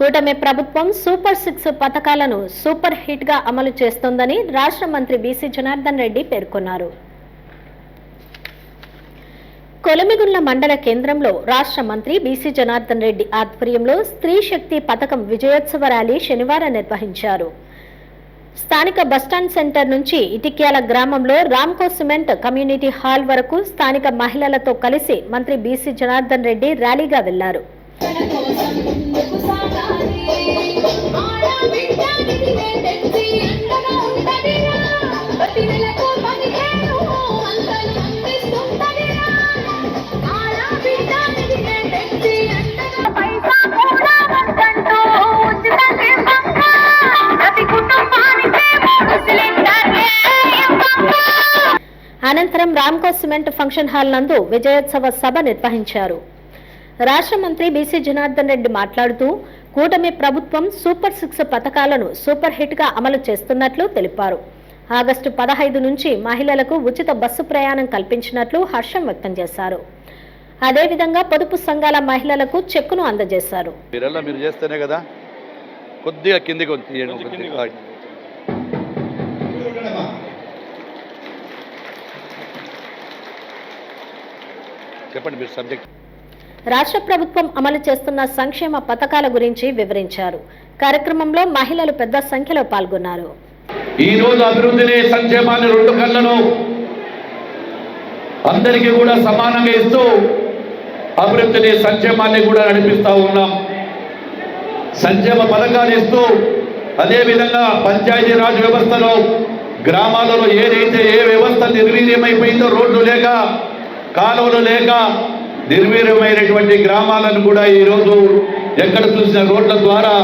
కూటమి ప్రభుత్వం super six పథకాలను సూపర్ హిట్గా అమలు చేస్తోందని రాష్ట్ర మంత్రి బీసీ జనార్దన్ రెడ్డి పేర్కొన్నారు. కొలమిగుండ్ల మండల కేంద్రంలో రాష్ట్ర మంత్రి బీసీ జనార్దన్ రెడ్డి ఆధ్వర్యంలో స్త్రీ శక్తి పథకం విజయోత్సవ ర్యాలీ శనివారం నిర్వహించారు. స్థానిక బస్టాండ్ సెంటర్ నుంచి ఇటిక్యాల గ్రామంలో రామ్కో సిమెంట్ కమ్యూనిటీ హాల్ వరకు స్థానిక మహిళలతో కలిసి మంత్రి బీసీ జనార్దన్ రెడ్డి ర్యాలీగా వెళ్ళారు. అనంతరం రామ్కో సిమెంట్ ఫంక్షన్ హాల్ నందు విజయోత్సవ సభ నిర్వహించారు. రాష్ట్ర మంత్రి బీసీ జనార్దన్ రెడ్డి మాట్లాడుతూ కూటమి ప్రభుత్వం సూపర్ సిక్స్ పథకాలను సూపర్ హిట్గా అమలు చేస్తున్నట్లు తెలిపారు. ఆగస్టు పదహైదు నుంచి మహిళలకు ఉచిత బస్సు ప్రయాణం కల్పించినట్లు హర్షం వ్యక్తం చేశారు. అదేవిధంగా పొదుపు సంఘాల మహిళలకు చెక్కును అందజేశారు. మీరెల్లా మీరు చేస్తేనే కదా. కొద్దిగా కిందికి వచ్చి తీయండి కొద్దిగా. చెప్పండి మీరు సబ్జెక్ట్. రాష్ట్ర ప్రభుత్వం అమలు చేస్తున్న సంక్షేమ పథకాల గురించి వివరించారు. కార్యక్రమంలో మహిళలు పెద్ద సంఖ్యలో పాల్గొన్నారు. ఈ రోజు అభివృద్ధిని సంక్షేమాన్ని రెండు కళ్ళను అందరికీ కూడా సమానంగా ఇస్తూ అభివృద్ధిని సంక్షేమాన్ని కూడా నడిపిస్తూ ఉన్నాం. సంక్షేమ పథకాలు ఇస్తూ అదేవిధంగా పంచాయతీరాజ్ వ్యవస్థలో గ్రామాలలో ఏదైతే ఏ వ్యవస్థ నిర్వీర్యమైపోయిందో రోడ్లు లేక కాలువలు లేక నిర్వీర్యమైనటువంటి గ్రామాలను కూడా ఈరోజు ఎక్కడ చూసిన రోడ్ల ద్వారా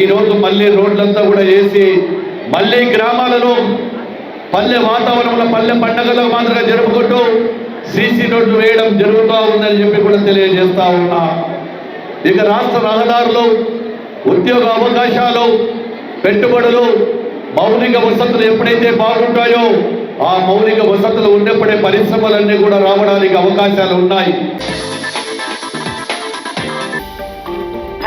ఈరోజు మళ్ళీ రోడ్లంతా కూడా వేసి మళ్ళీ గ్రామాలలో పల్లె వాతావరణంలో పల్లె పండగలో మాదిరిగా జరుపుకుంటూ సీసీ రోడ్లు వేయడం జరుగుతూ ఉందని చెప్పి కూడా తెలియజేస్తా ఉన్నా. ఇక రాష్ట్ర రహదారులు ఉద్యోగ అవకాశాలు పెట్టుబడులు మౌలిక వసతులు ఎప్పుడైతే బాగుంటాయో ఆ మౌలిక వసతులు ఉన్నప్పుడే పరిశ్రమలన్నీ కూడా రావడానికి అవకాశాలు ఉన్నాయి.